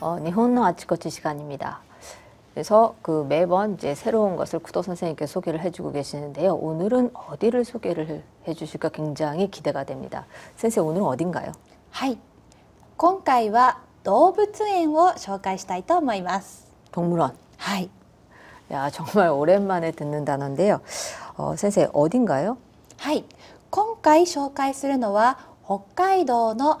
어, 니혼노 아치코치 시간입니다. 그래서 그 매번 이제 새로운 것을 구도 선생님께 소개를 해주고 계시는데요. 오늘은 어디를 소개를 해주실까 굉장히 기대가 됩니다. 선생 오늘은 어딘가요? はい今回は動物園を紹介したいと思います 동물원. はい 야 정말 오랜만에 듣는 단어인데요. 어, 선생 어딘가요? はい今回紹介するのは北海道の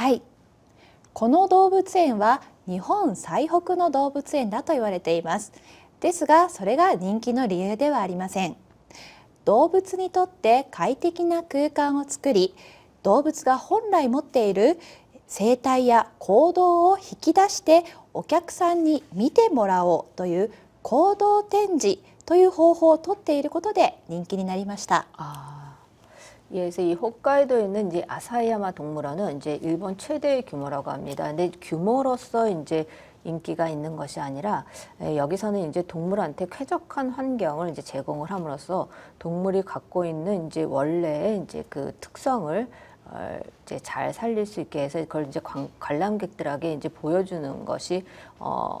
はい。この動物園は日本最北の動物園だと言われています。ですがそれが人気の理由ではありません。動物にとって快適な空間を作り動物が本来持っている生態や行動を引き出してお客さんに見てもらおうという行動展示という方法をとっていることで人気になりました, 예, 그래서 이 홋카이도에 있는 이제 아사히야마 동물원은 이제 일본 최대의 규모라고 합니다. 근데 규모로서 이제 인기가 있는 것이 아니라 에, 여기서는 이제 동물한테 쾌적한 환경을 이제 제공을 함으로써 동물이 갖고 있는 이제 원래의 이제 그 특성을 어, 이제 잘 살릴 수 있게 해서 그걸 이제 관, 관람객들에게 이제 보여주는 것이 어,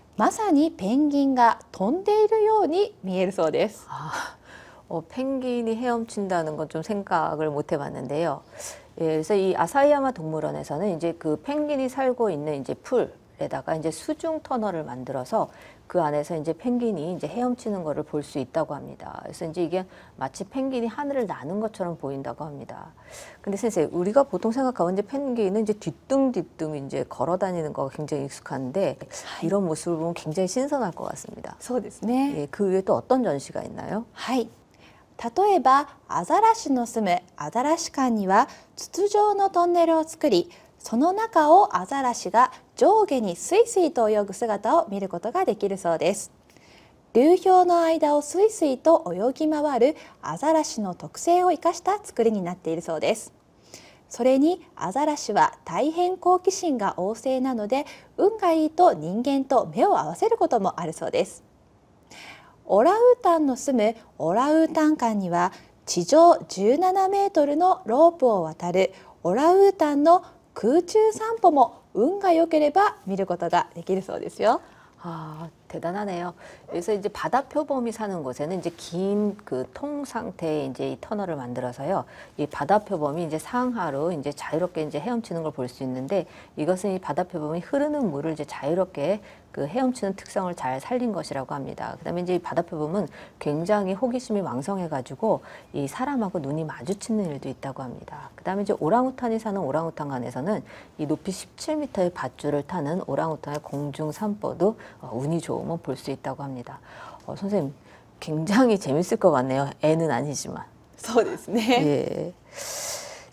まさにペンギンが飛んでいるように見えるそうです 아, 어, 펭귄이 헤엄친다는 건 좀 생각을 못 해봤는데요. 예, 그래서 이 아사히야마 동물원에서는 이제 그 펭귄이 살고 있는 이제 풀에다가 이제 수중 터널을 만들어서 그 안에서 이제 펭귄이 이제 헤엄치는 거를 볼 수 있다고 합니다. 그래서 이제 이게 마치 펭귄이 하늘을 나는 것처럼 보인다고 합니다. 근데 선생 우리가 보통 생각하면 이제 펭귄은 이제 뒤뚱뒤뚱 이제 걸어 다니는 거가 굉장히 익숙한데 이런 모습을 보면 굉장히 신선할 것 같습니다. そうですね 예, 그 외에 또 어떤 전시가 있나요? はい例えばアザラシの住むアザラシ館には筒状のトンネルを作り その中をアザラシが上下にスイスイと泳ぐ姿を見ることができるそうです。流氷の間をスイスイと泳ぎ回るアザラシの特性を生かした作りになっているそうです。それにアザラシは大変好奇心が旺盛なので運がいいと人間と目を合わせることもあるそうです。オラウータンの住むオラウータン館には地上17メートルのロープを渡るオラウータンの空中散歩も運が良ければ見ることができるそうですよ。 아, 대단하네요. 그래서 이제 바다 표범이 사는 곳에는 이제 긴 그 통 상태의 이제 이 터널을 만들어서요. 이 바다 표범이 이제 상하로 이제 자유롭게 이제 헤엄치는 걸 볼 수 있는데 이것은 이 바다 표범이 흐르는 물을 이제 자유롭게 그 헤엄치는 특성을 잘 살린 것이라고 합니다. 그다음에 이제 이 바다 표범은 굉장히 호기심이 왕성해가지고 이 사람하고 눈이 마주치는 일도 있다고 합니다. 그다음에 이제 오랑우탄이 사는 오랑우탄관에서는 이 높이 17m의 밧줄을 타는 오랑우탄의 공중 산보도 어, 운이 좋으 면 볼 수 있다고 합니다. 어, 선생님 굉장히 재밌을 것 같네요. 애는 아니지만. そうですね。 예.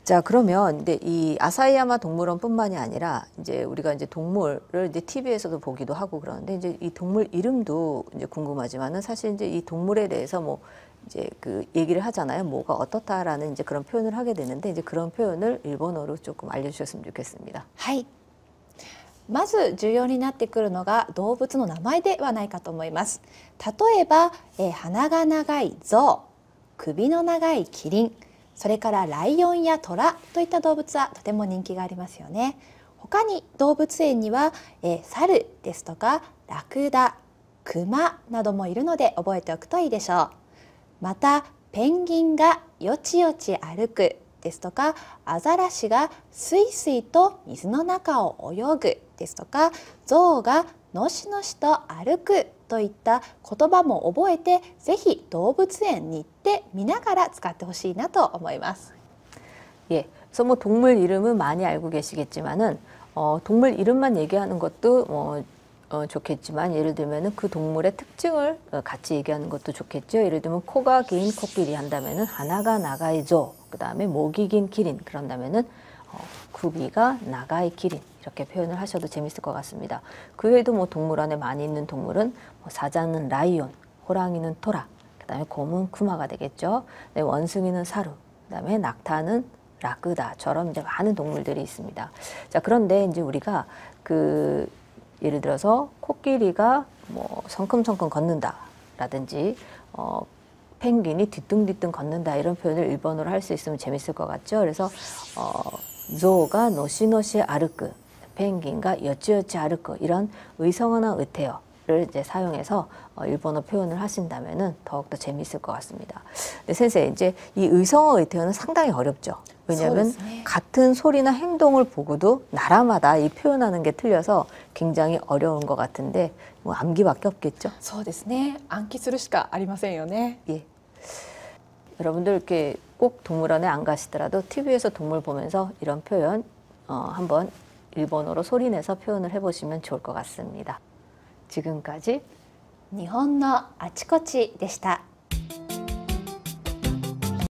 자 그러면 근데 이 아사히야마 동물원뿐만이 아니라 이제 우리가 이제 동물을 이제 TV에서도 보기도 하고 그러는데 이제 이 동물 이름도 이제 궁금하지만은 사실 이제 이 동물에 대해서 뭐 이제 그 얘기를 하잖아요. 뭐가 어떻다라는 이제 그런 표현을 하게 되는데 이제 그런 표현을 일본어로 조금 알려주셨으면 좋겠습니다. はい。 まず重要になってくるのが動物の名前ではないかと思います。例えば、えー鼻が長いゾウ、首の長いキリン、それからライオンやトラといった動物はとても人気がありますよね。他に動物園には、えー猿ですとかラクダ、クマなどもいるので覚えておくといいでしょう。またペンギンがよちよち歩くですとかアザラシがスイスイと水の中を泳ぐですとか象がのしのしと歩くといった言葉も覚えてぜひ動物園に行って見ながら使ってほしいなと思います。 예, 그래서 뭐 동물 이름은 많이 알고 계시겠지만은 어, 동물 이름만 얘기하는 것도 뭐 어, 좋겠지만 예를 들면은 그 동물의 특징을 어, 같이 얘기하는 것도 좋겠죠. 예를 들면 코가 긴 코끼리 한다면은 하나가 나가이죠. 그 다음에 목이 긴 기린 그런다면은 어, 구비가 나가이 기린 이렇게 표현을 하셔도 재밌을 것 같습니다. 그 외에도 뭐 동물원에 많이 있는 동물은 뭐 사자는 라이온, 호랑이는 토라, 그 다음에 곰은 쿠마가 되겠죠. 네, 원숭이는 사루, 그 다음에 낙타는 라크다처럼 이제 많은 동물들이 있습니다. 자 그런데 이제 우리가 그 예를 들어서 코끼리가 뭐 성큼성큼 걷는다라든지 어, 펭귄이 뒤뚱뒤뚱 걷는다 이런 표현을 일본어로 할 수 있으면 재밌을 것 같죠. 그래서 어, 조가 노시노시 아르크, 펭귄과 여찌여찌 아르크 이런 의성어나 의태어 를 이제 사용해서 어, 일본어 표현을 하신다면은 더욱더 재미있을 것 같습니다. 근데 선생 이제 이 의성어 의태어는 상당히 어렵죠. 왜냐하면 そうですね 같은 소리나 행동을 보고도 나라마다 이 표현하는 게 틀려서 굉장히 어려운 것 같은데 뭐 암기밖에 없겠죠. そうですね暗記するしかありませんよね 예. 여러분들 이렇게 꼭 동물원에 안 가시더라도 TV에서 동물 보면서 이런 표현 어, 한번 일본어로 소리내서 표현을 해보시면 좋을 것 같습니다. 지금까지 日本のあちこちでした